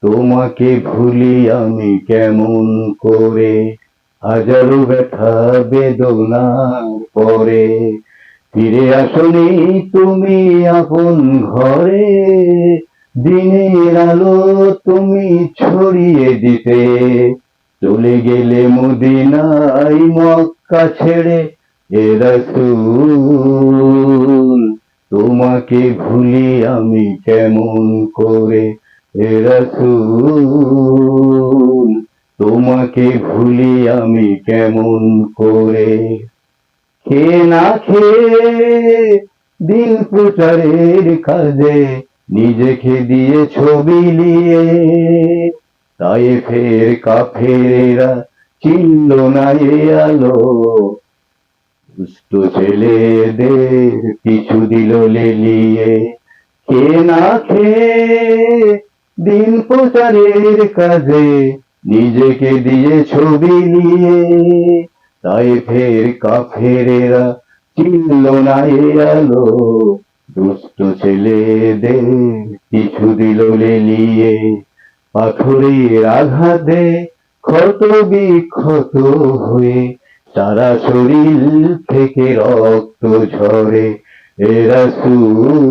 তোমাকে ভুলি আমি কেমন করে? হাজারো ব্যথা, বেদনার পরে। ফিরে আসনি তুমি আপন ঘরে। দিনের আলো তুমি ছড়িয়ে দিতে। চলে গেলে মদিনাই মক্কা ছেড়ে এ রাসূল। তোমাকে ভুলি আমি কেমন করে? রাসূল, তোমাকে ভুলি আমি কেমন করে? খে না খেয়ে দিন প্রচারের কাজে, নিজেকে দিয়ে ছবি নিয়ে? তাই ফের কাফেরা চিনল না এ আলো। দুষ্ট ছেলেদের পিছু দিল লেলিয়ে কে না খেয়ে দিন প্রচারের কাজে নিজেকে দিয়ে ছবি নিয়ে। তাই ফের কাফেরেরা চিনল না এ আলো। দুষ্ট ছেলেদের পিছু দিল লেলিয়ে। পাথরের আঘাতে ক্ষত বিক্ষত হয়ে সারা শরীর থেকে রক্ত ঝরে এ রাসূল।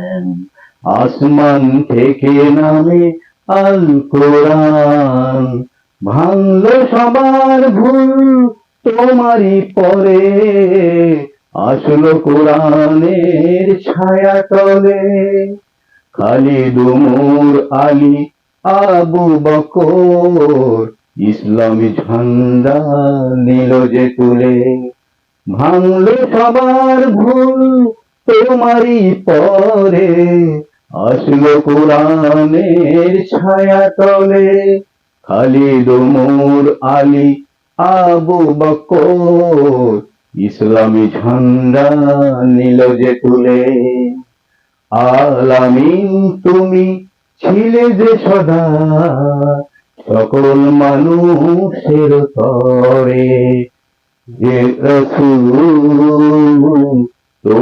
আসমান থেকে নামে আল কোরআন। ভাঙল সবার ভুল, তোমারই পরে। আসলো কোরআনের ছায়া তলে। খালিদ উমর আলী, আবু বকর, ইসলামী ঝান্ডা নিল যে তুলে। ভাঙলো সবার ভুল, তোমারই পরে। আসলো কোরআনের ছায়া তলে খালিদ উমর আলী, আবু বকর ইসলামী ঝান্ডা নিল যে তুলে। আলামিন তুমি ছিলে যে সদা, সকল মানুষের তরে। যে রসূল